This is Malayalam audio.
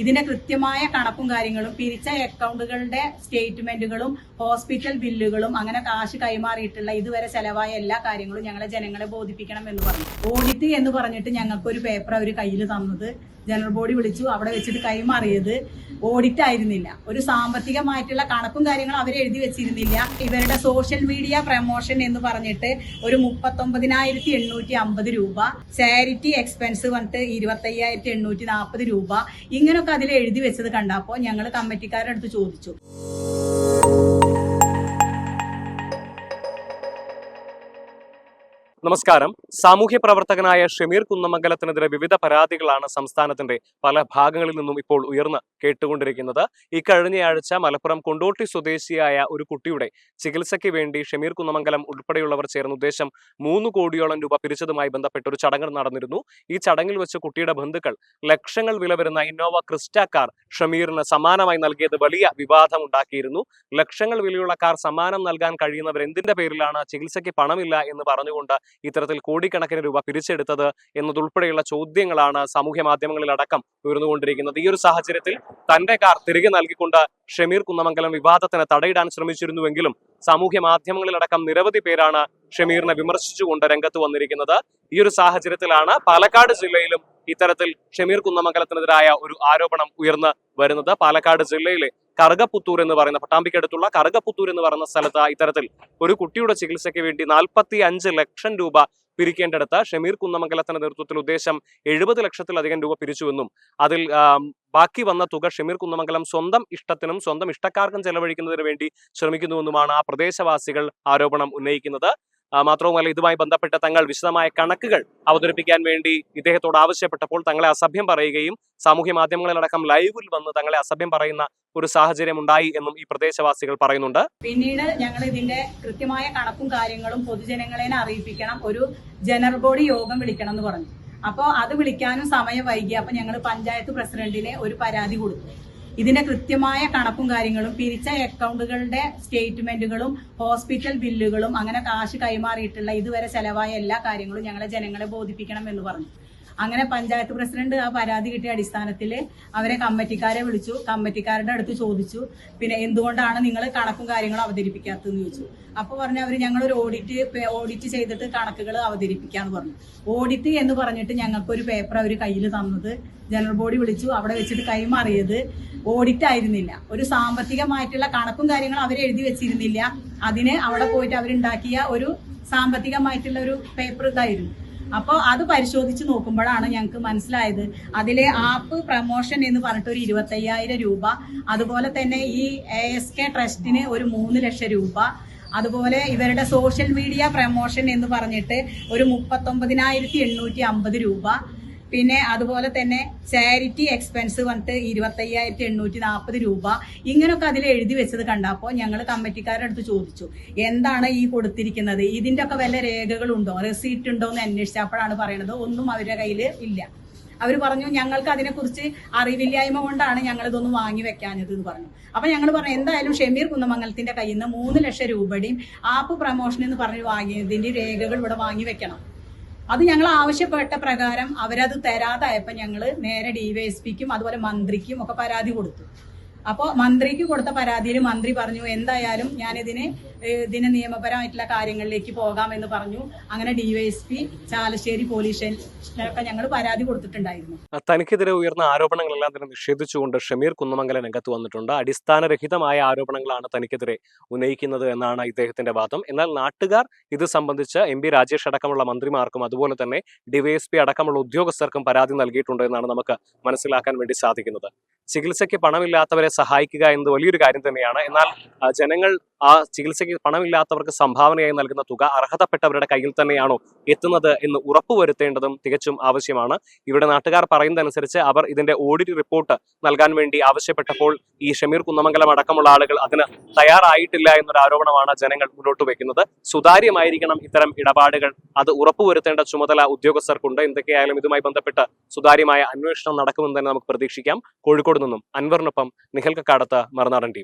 ഇതിന്റെ കൃത്യമായ കണക്കും കാര്യങ്ങളും പിരിച്ച അക്കൗണ്ടുകളുടെ സ്റ്റേറ്റ്മെന്റുകളും ഹോസ്പിറ്റൽ ബില്ലുകളും അങ്ങനെ കാശ് കൈമാറിയിട്ടുള്ള ഇതുവരെ ചെലവായ എല്ലാ കാര്യങ്ങളും ഞങ്ങളെ ജനങ്ങളെ ബോധിപ്പിക്കണം എന്ന് പറഞ്ഞു. ഓഡിറ്റ് എന്ന് പറഞ്ഞിട്ട് ഞങ്ങൾക്കൊരു പേപ്പർ അവർ കയ്യിൽ തന്നത്. ജനറൽ ബോഡി വിളിച്ചു അവിടെ വെച്ചിട്ട് കൈമാറിയത്. ഓഡിറ്റ് ആയിരുന്നില്ല. ഒരു സാമ്പത്തികമായിട്ടുള്ള കണക്കും കാര്യങ്ങളും അവർ എഴുതി വെച്ചിരുന്നില്ല. ഇവരുടെ സോഷ്യൽ മീഡിയ പ്രമോഷൻ എന്ന് പറഞ്ഞിട്ട് ഒരു മുപ്പത്തൊമ്പതിനായിരത്തി എണ്ണൂറ്റി അമ്പത് രൂപ. ചാരിറ്റി എക്സ്പെൻസ് വന്നിട്ട് ഇരുപത്തയ്യായിരത്തി എണ്ണൂറ്റി നാൽപ്പത് രൂപ. ഇങ്ങനൊക്കെ അതിൽ എഴുതി വെച്ചത് കണ്ടപ്പോൾ ഞങ്ങൾ കമ്മിറ്റിക്കാരുടെ അടുത്ത് ചോദിച്ചു. നമസ്കാരം. സാമൂഹ്യ പ്രവർത്തകനായ ഷമീർ കുന്നമംഗലത്തിനെതിരെ വിവിധ പരാതികളാണ് സംസ്ഥാനത്തിന്റെ പല ഭാഗങ്ങളിൽ നിന്നും ഇപ്പോൾ ഉയർന്ന് കേട്ടുകൊണ്ടിരിക്കുന്നത്. ഈ കഴിഞ്ഞയാഴ്ച മലപ്പുറം കൊണ്ടോട്ടി സ്വദേശിയായ ഒരു കുട്ടിയുടെ ചികിത്സയ്ക്ക് വേണ്ടി ഷമീർ കുന്നമംഗലം ഉൾപ്പെടെയുള്ളവർ ചേർന്ന ഉദ്ദേശം മൂന്ന് കോടിയോളം രൂപ പിരിച്ചതുമായി ബന്ധപ്പെട്ട ഒരു ചടങ്ങ് നടന്നിരുന്നു. ഈ ചടങ്ങിൽ വെച്ച് കുട്ടിയുടെ ബന്ധുക്കൾ ലക്ഷങ്ങൾ വില വരുന്ന ഇന്നോവ ക്രിസ്റ്റ കാർ ഷമീറിന് സമ്മാനമായി നൽകിയത് വലിയ വിവാദം ഉണ്ടാക്കിയിരുന്നു ലക്ഷങ്ങൾ വിലയുള്ള കാർ സമ്മാനം നൽകാൻ കഴിയുന്നവർ എന്തിന്റെ പേരിലാണ് ചികിത്സയ്ക്ക് പണമില്ല എന്ന് പറഞ്ഞുകൊണ്ട് ഇത്തരത്തിൽ കോടിക്കണക്കിന് രൂപ പിരിച്ചെടുത്തത് എന്നതുൾപ്പെടെയുള്ള ചോദ്യങ്ങളാണ് സാമൂഹ്യ മാധ്യമങ്ങളിൽ അടക്കം ഉയർന്നുകൊണ്ടിരിക്കുന്നത്. ഈ ഒരു സാഹചര്യത്തിൽ തന്റെ കാർ തിരികെ നൽകിക്കൊണ്ട് ഷമീർ കുന്നമംഗലം വിവാദത്തിന് തടയിടാൻ ശ്രമിച്ചിരുന്നുവെങ്കിലും സാമൂഹ്യ മാധ്യമങ്ങളിലടക്കം നിരവധി പേരാണ് ഷമീറിനെ വിമർശിച്ചുകൊണ്ട് രംഗത്ത് വന്നിരിക്കുന്നത്. ഈ ഒരു സാഹചര്യത്തിലാണ് പാലക്കാട് ജില്ലയിലും ഇത്തരത്തിൽ ഷമീർ കുന്നമംഗലത്തിനെതിരായ ഒരു ആരോപണം ഉയർന്ന് വരുന്നത്. പാലക്കാട് ജില്ലയിലെ കറുകപ്പുത്തൂർ എന്ന് പറയുന്ന പട്ടാമ്പിക്കടുത്തുള്ള കറുകപ്പുത്തൂർ എന്ന് പറയുന്ന സ്ഥലത്ത് ഇത്തരത്തിൽ ഒരു കുട്ടിയുടെ ചികിത്സയ്ക്ക് വേണ്ടി നാൽപ്പത്തി അഞ്ച് ലക്ഷം രൂപ പിരിക്കേണ്ടടുത്ത് ഷമീർ കുന്നമംഗലത്തിന്റെ നേതൃത്വത്തിൽ ഉദ്ദേശം എഴുപത് ലക്ഷത്തിലധികം രൂപ പിരിച്ചുവെന്നും അതിൽ ബാക്കി വന്ന തുക ഷമീർ കുന്നമംഗലം സ്വന്തം ഇഷ്ടത്തിനും സ്വന്തം ഇഷ്ടക്കാർക്കും ചെലവഴിക്കുന്നതിന് വേണ്ടി ശ്രമിക്കുന്നുവെന്നുമാണ് ആ പ്രദേശവാസികൾ ആരോപണം ഉന്നയിക്കുന്നത്. മാത്രവുമല്ല ഇതുമായി ബന്ധപ്പെട്ട തങ്ങൾ വിശദമായ കണക്കുകൾ അവതരിപ്പിക്കാൻ വേണ്ടി ഇദ്ദേഹത്തോട് ആവശ്യപ്പെട്ടപ്പോൾ തങ്ങളെ അസഭ്യം പറയുകയും സാമൂഹ്യ മാധ്യമങ്ങളിലടക്കം ലൈവിൽ വന്ന് തങ്ങളെ അസഭ്യം പറയുന്ന ഒരു സാഹചര്യം ഉണ്ടായി എന്നും ഈ പ്രദേശവാസികൾ പറയുന്നുണ്ട്. പിന്നീട് ഞങ്ങൾ ഇതിന്റെ കൃത്യമായ കണക്കും കാര്യങ്ങളും പൊതുജനങ്ങളെ അറിയിപ്പിക്കണം. ഒരു ജനറൽ ബോഡി യോഗം വിളിക്കണം എന്ന് പറഞ്ഞു. അപ്പോൾ അത് വിളിക്കാനും സമയം വൈകി. അപ്പൊ ഞങ്ങൾ പഞ്ചായത്ത് പ്രസിഡന്റിനെ ഒരു പരാതി കൊടുത്തു. ഇതിന്റെ കൃത്യമായ കണക്കും കാര്യങ്ങളും പിരിച്ച അക്കൗണ്ടുകളുടെ സ്റ്റേറ്റ്മെന്റുകളും ഹോസ്പിറ്റൽ ബില്ലുകളും അങ്ങനെ കാശ് കൈമാറിയിട്ടുള്ള ഇതുവരെ ചെലവായ എല്ലാ കാര്യങ്ങളും ഞങ്ങളെ ജനങ്ങളെ ബോധിപ്പിക്കണം എന്ന് പറഞ്ഞു. അങ്ങനെ പഞ്ചായത്ത് പ്രസിഡന്റ് ആ പരാതി കിട്ടിയ അടിസ്ഥാനത്തിൽ അവരെ കമ്മിറ്റിക്കാരെ വിളിച്ചു. കമ്മിറ്റിക്കാരുടെ അടുത്ത് ചോദിച്ചു. പിന്നെ എന്തുകൊണ്ടാണ് നിങ്ങൾ കണക്കും കാര്യങ്ങളും അവതരിപ്പിക്കാത്തതെന്ന് ചോദിച്ചു. അപ്പോൾ പറഞ്ഞു അവർ ഞങ്ങളൊരു ഓഡിറ്റ് ഓഡിറ്റ് ചെയ്തിട്ട് കണക്കുകൾ അവതരിപ്പിക്കാന്ന് പറഞ്ഞു. ഓഡിറ്റ് എന്ന് പറഞ്ഞിട്ട് ഞങ്ങൾക്കൊരു പേപ്പർ അവർ കയ്യിൽ തന്നത് ജനറൽ ബോഡി വിളിച്ചു. അവിടെ വെച്ചിട്ട് കൈമാറിയത് ഓഡിറ്റ് ആയിരുന്നില്ല. ഒരു സാമ്പത്തികമായിട്ടുള്ള കണക്കും കാര്യങ്ങളും അവർ എഴുതി വെച്ചിരുന്നില്ല. അതിന് അവിടെ പോയിട്ട് അവരുണ്ടാക്കിയ ഒരു സാമ്പത്തികമായിട്ടുള്ള ഒരു പേപ്പർ ഇതായിരുന്നു. അപ്പോൾ അത് പരിശോധിച്ച് നോക്കുമ്പോഴാണ് ഞങ്ങൾക്ക് മനസ്സിലായത്. അതിലെ ആപ്പ് പ്രമോഷൻ എന്ന് പറഞ്ഞിട്ട് ഒരു ഇരുപത്തയ്യായിരം രൂപ അതുപോലെ തന്നെ ഈ എ എസ് കെ ട്രസ്റ്റിന് ഒരു മൂന്ന് ലക്ഷം രൂപ അതുപോലെ ഇവരുടെ സോഷ്യൽ മീഡിയ പ്രമോഷൻ എന്ന് പറഞ്ഞിട്ട് ഒരു മുപ്പത്തൊമ്പതിനായിരത്തി എണ്ണൂറ്റി അമ്പത് രൂപ പിന്നെ അതുപോലെ തന്നെ ചാരിറ്റി എക്സ്പെൻസ് വന്നിട്ട് ഇരുപത്തയ്യായിരത്തി എണ്ണൂറ്റി നാൽപ്പത് രൂപ. ഇങ്ങനെയൊക്കെ അതിൽ എഴുതി വെച്ചത് കണ്ടപ്പോൾ ഞങ്ങൾ കമ്മിറ്റിക്കാരുടെ അടുത്ത് ചോദിച്ചു. എന്താണ് ഈ കൊടുത്തിരിക്കുന്നത്? ഇതിന്റെ ഒക്കെ വല്ല രേഖകളുണ്ടോ? റെസീറ്റ് ഉണ്ടോ എന്ന് അന്വേഷിച്ചപ്പോഴാണ് പറയുന്നത് ഒന്നും അവരുടെ കയ്യിൽ ഇല്ല. അവർ പറഞ്ഞു ഞങ്ങൾക്ക് അതിനെക്കുറിച്ച് അറിവില്ലായ്മ കൊണ്ടാണ് ഞങ്ങൾ ഇതൊന്നും വാങ്ങി വെക്കാഞ്ഞത് എന്ന് പറഞ്ഞു. അപ്പൊ ഞങ്ങൾ പറഞ്ഞു എന്തായാലും ഷെമീർ കുന്നമംഗലത്തിന്റെ കയ്യിൽ നിന്ന് മൂന്ന് ലക്ഷം രൂപയുടെയും ആപ്പ് പ്രമോഷൻ എന്ന് പറഞ്ഞ് വാങ്ങിയതിന്റെ രേഖകൾ ഇവിടെ വാങ്ങി വെക്കണം. അത് ഞങ്ങൾ ആവശ്യപ്പെട്ട പ്രകാരം അവരത് തരാതായപ്പോൾ ഞങ്ങൾ നേരെ ഡിവൈഎസ്പിക്കും അതുപോലെ മന്ത്രിക്കും ഒക്കെ പരാതി കൊടുത്തു. അപ്പോൾ മന്ത്രിക്ക് കൊടുത്ത പരാതിയിൽ മന്ത്രി പറഞ്ഞു എന്തായാലും ഞാനിതിനെ ഇതിന് നിയമപരമായിട്ടുള്ള കാര്യങ്ങളിലേക്ക് പോകാമെന്ന് പറഞ്ഞു. അങ്ങനെ ഡിവൈഎസ്പി ചാലശ്ശേരി പോലീസ് സ്റ്റേഷനിലൊക്കെ ഞങ്ങൾ പരാതി കൊടുത്തിട്ടുണ്ടായിരുന്നു. തനിക്കെതിരെ ഉയർന്ന ആരോപണങ്ങളെല്ലാം തന്നെ നിഷേധിച്ചുകൊണ്ട് ഷമീർ കുന്നമംഗലം രംഗത്ത് വന്നിട്ടുണ്ട്. അടിസ്ഥാനരഹിതമായ ആരോപണങ്ങളാണ് തനിക്കെതിരെ ഉന്നയിക്കുന്നത് എന്നാണ് ഇദ്ദേഹത്തിന്റെ വാദം. എന്നാൽ നാട്ടുകാർ ഇത് സംബന്ധിച്ച് എം പി രാജേഷ് അടക്കമുള്ള മന്ത്രിമാർക്കും അതുപോലെ തന്നെ ഡിവൈഎസ്പി അടക്കമുള്ള ഉദ്യോഗസ്ഥർക്കും പരാതി നൽകിയിട്ടുണ്ട് എന്നാണ് നമുക്ക് മനസ്സിലാക്കാൻ വേണ്ടി സാധിക്കുന്നത്. ചികിത്സയ്ക്ക് പണമില്ലാത്തവരെ സഹായിക്കുക എന്നത് വലിയൊരു കാര്യം തന്നെയാണ്. എന്നാൽ ജനങ്ങൾ ആ ചികിത്സയ്ക്ക് പണമില്ലാത്തവർക്ക് സംഭാവനയായി നൽകുന്ന തുക അർഹതപ്പെട്ടവരുടെ കയ്യിൽ തന്നെയാണോ എത്തുന്നത് എന്ന് ഉറപ്പുവരുത്തേണ്ടതും തികച്ചും ആവശ്യമാണ്. ഇവിടെ നാട്ടുകാർ പറയുന്നതനുസരിച്ച് അവർ ഇതിന്റെ ഓഡിറ്റ് റിപ്പോർട്ട് നൽകാൻ വേണ്ടി ആവശ്യപ്പെട്ടപ്പോൾ ഈ ഷമീർ കുന്നമംഗലം അടക്കമുള്ള ആളുകൾ അതിന് തയ്യാറായിട്ടില്ല എന്നൊരു ആരോപണമാണ് ജനങ്ങൾ മുന്നോട്ട് വെക്കുന്നത്. സുതാര്യമായിരിക്കണം ഇത്തരം ഇടപാടുകൾ. അത് ഉറപ്പുവരുത്തേണ്ട ചുമതല ഉദ്യോഗസ്ഥർക്കുണ്ട്. എന്തൊക്കെയായാലും ഇതുമായി ബന്ധപ്പെട്ട് സുതാര്യമായ അന്വേഷണം നടക്കുമെന്ന് തന്നെ നമുക്ക് പ്രതീക്ഷിക്കാം. കോഴിക്കോട് നിന്നും അൻവറിനൊപ്പം നിഹൽ കക്കാടത്ത് മറുനാടൻ ടി